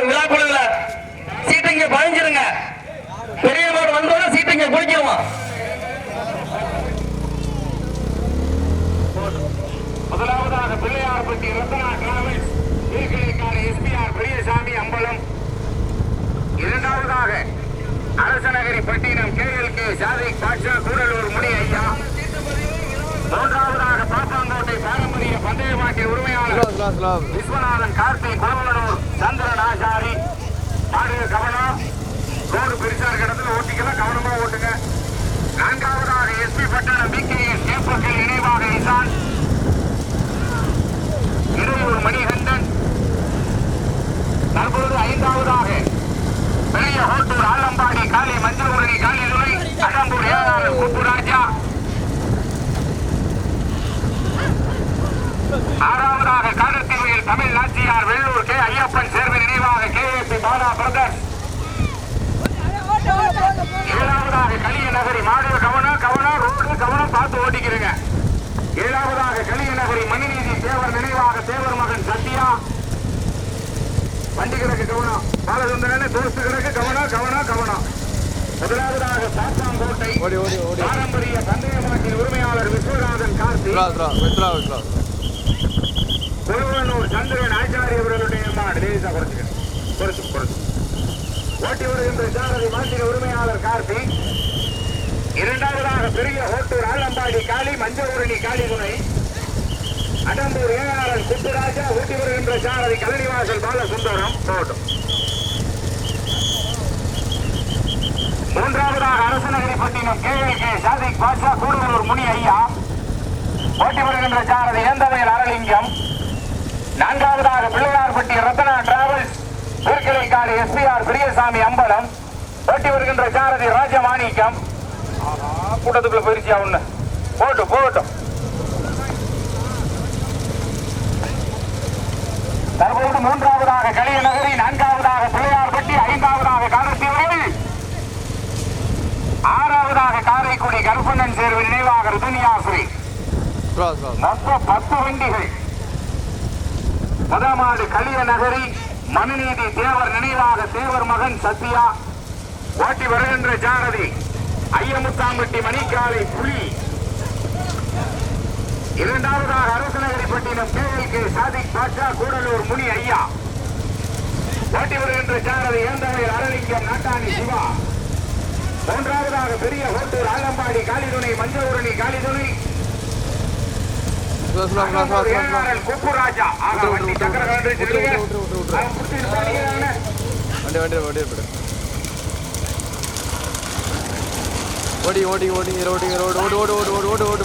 விழா குழுல சீட்டு இங்க பதிஞ்சிருங்க. பெரிய மாடு வந்தோட சீட்டு இங்க குடிச்சிருவோம் முதலாவதாக பிள்ளையார்பட்டி ரத்னா டிராவல்ஸ் வீர்கிளைக்கார எஸ்பிஆர் பெரியசாமி அம்பலம். இரண்டாவதாக அரசநகரி பட்டினம் கேஎல்கே சாதிக் பாட்ஷா கூடலூர் முனி ஐயா மூன்றாவதாக பாப்பாங்கோட்டை பாரம்பரிய பந்தய மாட்டின் உரிமையாளர் விஸ்வநாதன் கார்த்திக் குளவனூர் சந்திரன் ஆசாரி மாடு கவனம் ரோடு பெருசா இருக்க இடத்துல ஓட்டிக்கலாம் கவனமா ஓட்டுங்க நான்காவதாக எஸ்பி பட்டணம் பிகேஎஸ் கேப்பக்கல் நினைவாக இசான் இடையூர் மணிகண்டன் தற்பொழுது ஐந்தாவதாக பெரிய ஹோட்டூர் ஆலம்பாடி காளி மஞ்சள் காளி துறை அடம்பூர் ராஜா ஆறாவதாக காரத்திவையில் தமிழ் நாச்சியார் வெள்ளூர் கே. ஐயப்பன் சேர்வு நினைவாக கே. ஏ. பாலா பிரதர்ஸ். ஏழாவதாக கலிய நகரி மாடூர் கவனம் கவனம் ரோடு கவனம் பார்த்து ஓட்டிக்கிறீங்க. ஏழாவதாக கலிய நகரி மணிநீதி தேவர் நினைவாக தேவர் மகன் சத்யா. வண்டி கிடக்கு கவனம் பாலசுந்தரன் தோசு கிடக்கு கவனம் கவனம் கவனம் முதலாவதாக சாத்தாங்கோட்டை ஓடி ஓடி ஓடி. பாரம்பரிய பந்தய மாட்டின் உரிமையாளர் விஸ்வநாதன் கார்த்தி. விட்ரா விட்ரா விட்ரா விட்ரா திருவண்ணூர் சந்திரன் ஆச்சாரிய அவர்களுடைய மாடு. லேசா குறைச்சுக்க. குறைச்சு குறைச்சு. ஓட்டி வருகின்ற சாரதி மாட்டின் உரிமையாளர் கார்த்தி. இரண்டாவதாக பெரிய ஓட்டூர் ஆலம்பாடி காளி மஞ்சஊரணி காளி துணை. அடம்பூர் ஏஆர்எல் குப்புராஜா ஊட்டி வருகின்ற சாரதி கலனிவாசல் பாலசுந்தரம் போட்டும் மூன்றாவதாக அரசநகரிப்பட்டினம் கேஎல்கே சாதிக் பாஷா கூடுதலூர் முனி ஐயா. போட்டி வருகின்ற சாரதி ஏந்தவையில் அரலிங்கம் நான்காவதாக பிள்ளையார்பட்டி ரத்னா டிராவல்ஸ். ஊர்கிளைக்காடு எஸ்பிஆர் பெரியசாமி அம்பலம். போட்டி வருகின்ற சாரதி ராஜமாணிக்கம். கூட்டத்துக்குள்ள போயிருச்சியா ஒண்ணு? போட்டும் போகட்டும் தற்போது மூன்றாவதாக கலிய நகரி நான்காவதாக பிள்ளையார்பட்டி ஐந்தாவதாக காரத்தீவு ஆறாவதாக காரைக்குடி கருப்பண்ணன் சேர்வு நினைவாக ருதுனியாசுரி. மொத்தம் பத்து வண்டிகள். முதமாடு கலிய நகரி மனுநீதி தேவர் நினைவாக தேவர் மகன் சத்யா ஓட்டி வருகின்ற ஜாரதி ஐயமுத்தாம்பட்டி மணிக்காலை புலி. இரண்டாவதாக அரசநகரிப்பட்டினம் கேஎல்கே சாதிக் பாட்சா கூடலூர் முனி ஐயா. ஓட்டி வருகின்ற ஜாரதி ஏந்தவையில் அரளிங்கம் நாட்டாணி சிவா. மூன்றாவதாக பெரிய ஹோட்டூர் ஆலம்பாடி காளிதுணை மஞ்சளுரணி காளிதுணை. குப்புராஜா. ஆக வண்டி சக்கர. வண்டி வண்டி ஓடி ஓடி ஓடி ரோடி ரோடு ஓடு ஓடு ஓடு ஓடு ஓடு ஓடு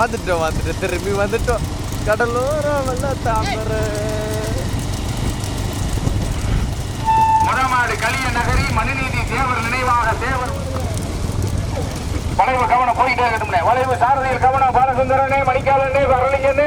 வந்துட்டோம் வந்துட்டோம். திரும்பி வந்துட்டோம். கடலோர வல்ல தாமரை. மொடமாடு கலிய நகரி மனுநீதி தேவர் நினைவாக தேவர். வளைவு கவனம் போயிட்டே இருக்கட்டும்னே வளைவு சாரதியில் கவனம் பாலசுந்தரனே மணிக்காலனே வரலிங்கனே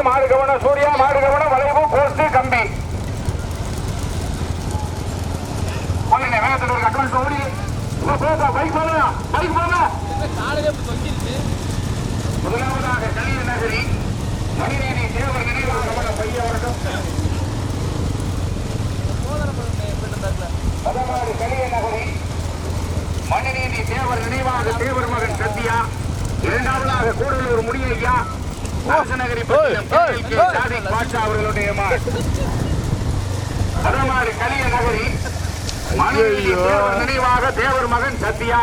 நினைவாக தேவர் மகன் சத்யா.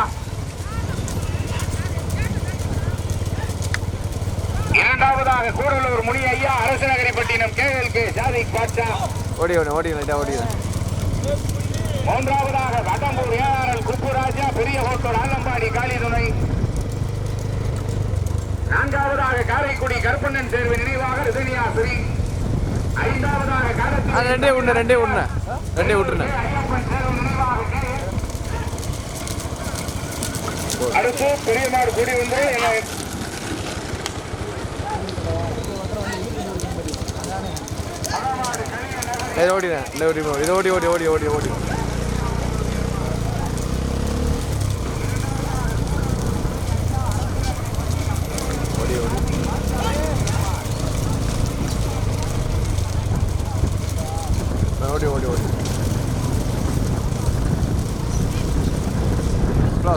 இரண்டாவதாக கூடலூர் முனி ஐயா அரசு நகரிப்பட்டினம் கேகலுக்கு ஜாதிக் பாட்சா ஓடி ஓடி ஓடி ஓடி மூன்றாவதாக வடம்பூர் ஏஆர்எல் குப்புராஜா பெரிய ஹோட்டல் ஆலம்பாடி காளி துணை நான்காவதாக கருப்பண்ணன் தேர்வு நினைவாக ரிதனியாசிரி ஐந்தாவதாக ரெண்டே ஒன்று ரெண்டே ஒன்று ரெண்டே விட்டுருண்ணே. அடுத்து பெரியமாடு குடி வந்து இது ஓடினேன் இல்லை ஓடி. இது ஓடி ஓடி ஓடி ஓடி ஓடி ஓடி ஓடி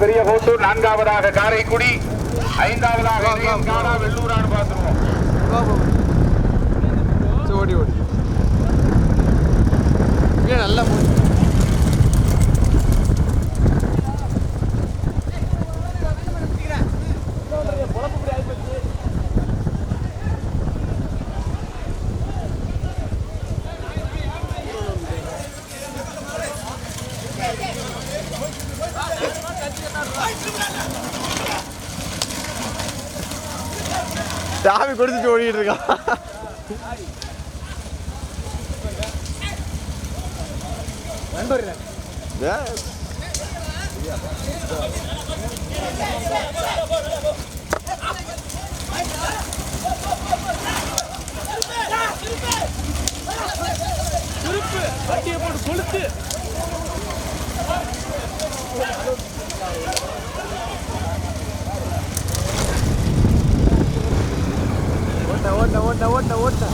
பெரிய கோட்டூர் நான்காவதாக காரைக்குடி ஐந்தாவதாக வெள்ளூரான்னு பார்த்துருவோம். ஓடி ஓடி ஓடிட்டு இருக்கா திருப்பு. வட்டியை போட்டு கொளுத்து. ஓட்ட ஓட்ட ஓட்ட ஓட்ட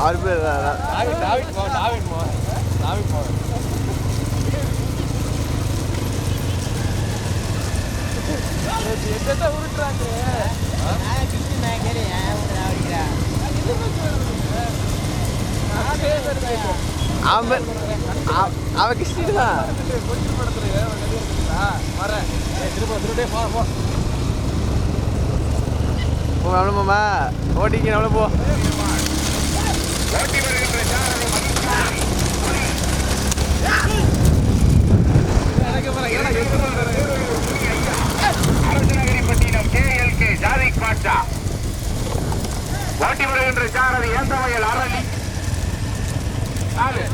ஆறு பேர் உருட்டுறாங்க அவன் அவன் கிருஷ்ணன் தான் வரேன் ஓட்டிங்க அவ்வளோ போ. ஓட்டி வருகின்ற சாரதி மணிக்காலை அரசநகரிப்பட்டினம் கேஎல்கே ஜாதிக் பாட்சா ஓட்டி வருகின்ற சாரதி ஏந்தவயல் நாலு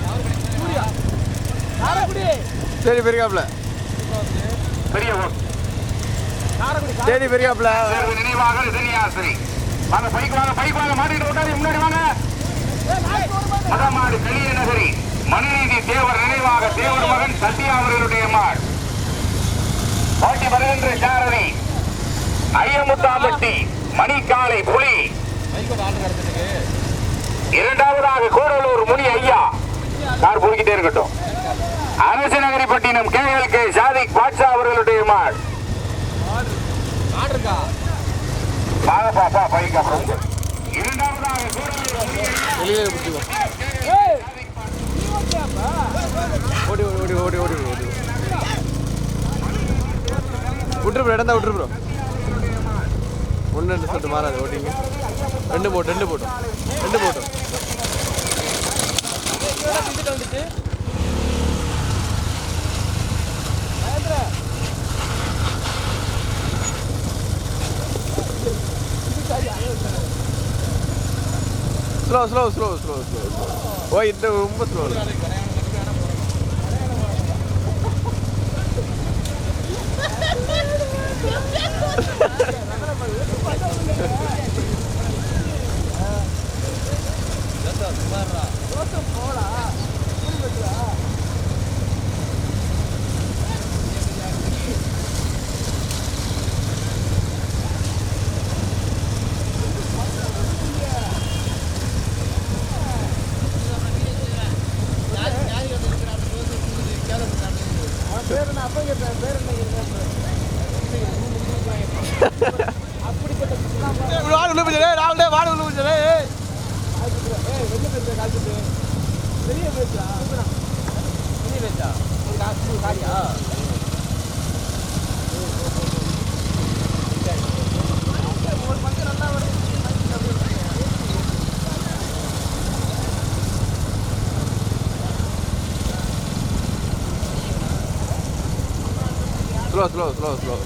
சரி பெரியாப்ல பெரிய ஓட்டு. சரி பெரியாப்ல நினைவாக இதனியாசிரி வாங்க பைக் வாங்க பைக் வாங்க மாட்டிட்டு விட்டாரு முன்னாடி வாங்க. மதமாடு கலிய நகரி மனுநீதி தேவர் நினைவாக தேவர் மகன் சத்யா அவர்களுடைய மாடு. ஓட்டி வருகின்ற சாரதி ஐயமுத்தாம்பட்டி மணிக்காலை புலி. இரண்டாவதாக கூடலூர் முனி ஐயா. கார் போய்கிட்டே இருக்கட்டும். Arasu Nagaripattinam K L K Sadiq Basha அவர்களுடைய மாடு. பாக பாப்பா பைக் இரண்டாவதாக வெளியே ஓடி ஓடி ஓடி ஓடி ஓடி. விட்டுரு ப்ரோ இடந்தா விட்டுரு ப்ரோ ஒன்று ரெண்டு சொல்லிட்டு மாறாது ஓட்டிங்க. ரெண்டு போட்டு ரெண்டு போட்டோம் ரெண்டு போட்டோம் slow slow slow slow slow ஓ இந்த ரொம்ப slow slow, slow, slow, slow.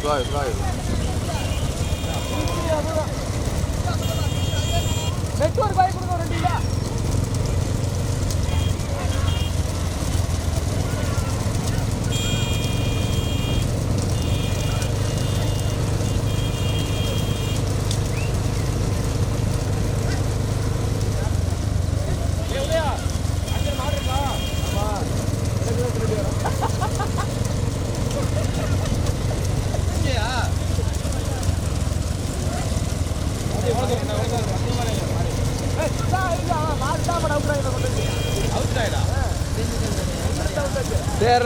Slow, slow.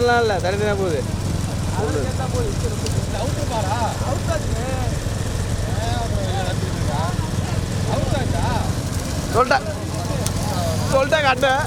சேரெல்லாம் இல்லை தனித்தனியாக போகுது. சொல்லிட்டேன் சொல்லிட்டேன் கண்ணேன்